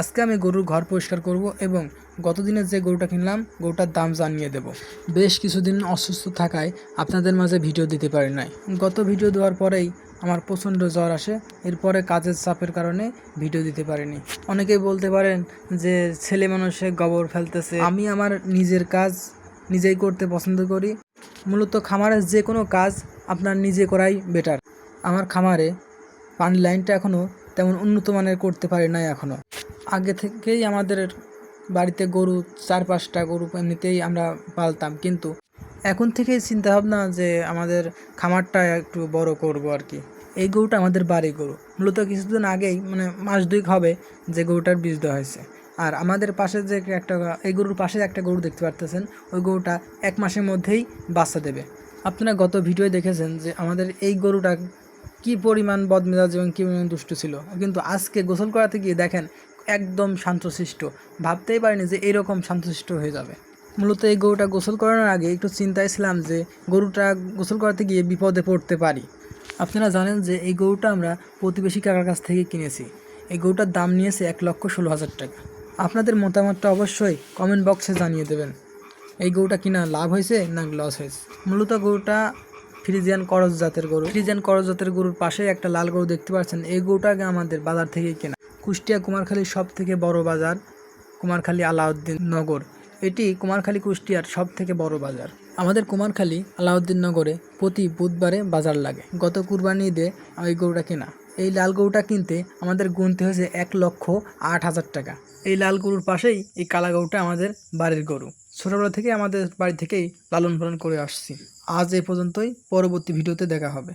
আজকে আমি গরুর ঘর পরিষ্কার করব এবং গত দিনের যে গরুটা কিনলাম, গরুটার দাম জানিয়ে দেব। বেশ কিছুদিন অসুস্থ থাকায় আপনাদের মাঝে ভিডিও দিতে পারি নাই। গত ভিডিও দেওয়ার পরেই আমার প্রচণ্ড জ্বর আসে, এরপরে কাজের চাপের কারণে ভিডিও দিতে পারিনি। অনেকেই বলতে পারেন যে, ছেলে মানুষে গোবর ফেলতেছে। আমি আমার নিজের কাজ নিজেই করতে পছন্দ করি। মূলত খামারের যে কোনো কাজ আপনার নিজে করাই বেটার আমার খামারে পানি লাইনটা এখনও তেমন উন্নত মানের করতে পারি নাই এখনও আগে থেকেই আমাদের বাড়িতে গরু, চার পাঁচটা গরু এমনিতেই আমরা পালতাম। কিন্তু এখন থেকেই চিন্তা ভাবনা যে আমাদের খামারটা একটু বড় করব আর কি। এই গরুটা আমাদের বাড়ি গরু। মূলত কিছুদিন আগেই মানে মাস দুই হবে যে গরুটার বীজ দেওয়া হয়েছে। আর আমাদের পাশে যে একটা, এই গরুর পাশে একটা গরু দেখতে পারতেছেন, ওই গরুটা এক মাসের মধ্যেই বাচ্চা দেবে। আপনারা গত ভিডিও দেখেছেন যে আমাদের এই গরুটা কি পরিমাণ বদমেজাজ এবং কী পরিমাণ দুষ্ট ছিল। কিন্তু আজকে গোসল করাতে গিয়ে দেখেন, একদম শান্তশিষ্ট। ভাবতেই পারিনি যে এরকম শান্তশিষ্ট হয়ে যাবে। মূলত এই গরুটা গোসল করানোর আগে একটু চিন্তায় ছিলাম যে গরুটা গোসল করাতে গিয়ে বিপদে পড়তে পারি। আপনারা জানেন যে এই গরুটা আমরা প্রতিবেশী কাকার কাছ থেকে কিনেছি। এই গরুটার দাম নিয়েছে এক লক্ষ ষোলো হাজার টাকা। আপনাদের মতামতটা অবশ্যই কমেন্ট বক্সে জানিয়ে দেবেন। এই গরুটা কিনা লাভ হয়েছে না লস হয়েছে? মূলত গরুটা ফ্রিজিয়ান করজ জাতের গরু। ফ্রিজিয়ান করজ জাতের গরুর পাশে একটা লাল গরু দেখতে পাচ্ছেন। এই গরুটাকে আমাদের বাজার থেকে কেনা। কুষ্টিয়া কুমারখালীর সব থেকে বড় বাজার কুমারখালী আলাউদ্দিন নগর। এটি কুমারখালী কুষ্টিয়ার সব থেকে বড় বাজার। আমাদের কুমারখালী আলাউদ্দিন নগরে প্রতি বুধবারে বাজার লাগে। গত কুরবানি ঈদে ওই গরুটা কেনা। এই লাল গরুটা কিনতে আমাদের গুনতে হয়েছে এক লক্ষ আট হাজার টাকা। এই লাল গরুর পাশেই এই কালা গরুটা আমাদের বাড়ির গরু। ছোটোবেলা থেকে আমাদের বাড়ি থেকেই লালন পালন করে আসছি। আজ এ পর্যন্তই, পরবর্তী ভিডিওতে দেখা হবে।